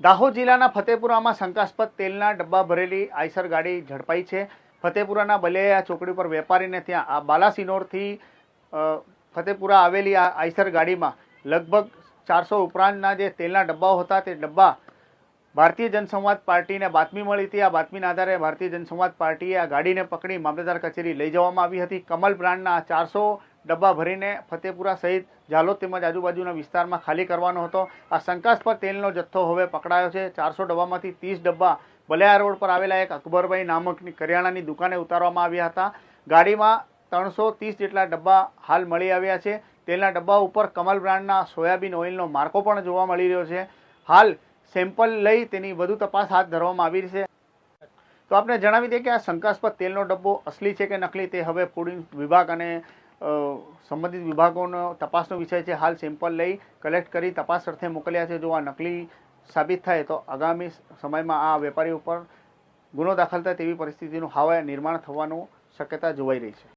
દાહોદ જિલ્લાના ફતેપુરામાં શંકાસ્પદ તેલના ડબ્બા ભરેલી આઈસર ગાડી ઝડપાઈ છે. ફતેપુરાના બલેયા ચોકડી પર વેપારીને ત્યાં આ બાલાસિનોરથી ફતેપુરા આવેલી આ આઈસર ગાડીમાં લગભગ ચારસો ઉપરાંતના જે તેલના ડબ્બાઓ હતા તે ડબ્બા ભારતીય જનસંવાદ પાર્ટીને બાતમી મળી હતી. આ બાતમીના આધારે ભારતીય જનસંવાદ પાર્ટીએ આ ગાડીને પકડી મામલતદાર કચેરી લઈ જવામાં આવી હતી. કમલ બ્રાન્ડના ચારસો ડબ્બા ભરીને ફતેપુરા સહિત ઝાલોદ તેમજ આજુબાજુના વિસ્તારમાં ખાલી કરવાનો હતો. આ શંકાસ્પદ તેલનો જથ્થો હવે પકડાયો છે. ચારસો ડબ્બામાંથી ત્રીસ ડબ્બા બલિયા રોડ પર આવેલા એક અકબરભાઈ નામકની કરિયાણાની દુકાને ઉતારવામાં આવ્યા હતા. ગાડીમાં ત્રણસો ત્રીસ જેટલા ડબ્બા હાલ મળી આવ્યા છે. તેલના ડબ્બા ઉપર કમલ બ્રાન્ડના સોયાબીન ઓઇલનો માર્કો પણ જોવા મળી રહ્યો છે. હાલ સેમ્પલ લઈ તેની વધુ તપાસ હાથ ધરવામાં આવી છે. તો આપણે જણાવી દઈએ કે આ શંકાસ્પદ તેલનો ડબ્બો અસલી છે કે નકલી તે હવે ફૂડ વિભાગ અને સંબંધિત વિભાગોનો તપાસનો વિષય છે. હાલ સેમ્પલ લઈ કલેક્ટ કરી તપાસ અર્થે મોકલ્યા છે. જો આ નકલી સાબિત થાય તો આગામી સમયમાં આ વેપારી ઉપર ગુનો દાખલ થાય તેવી પરિસ્થિતિનું હવે નિર્માણ થવાનું શક્યતા જોવાઈ રહી છે.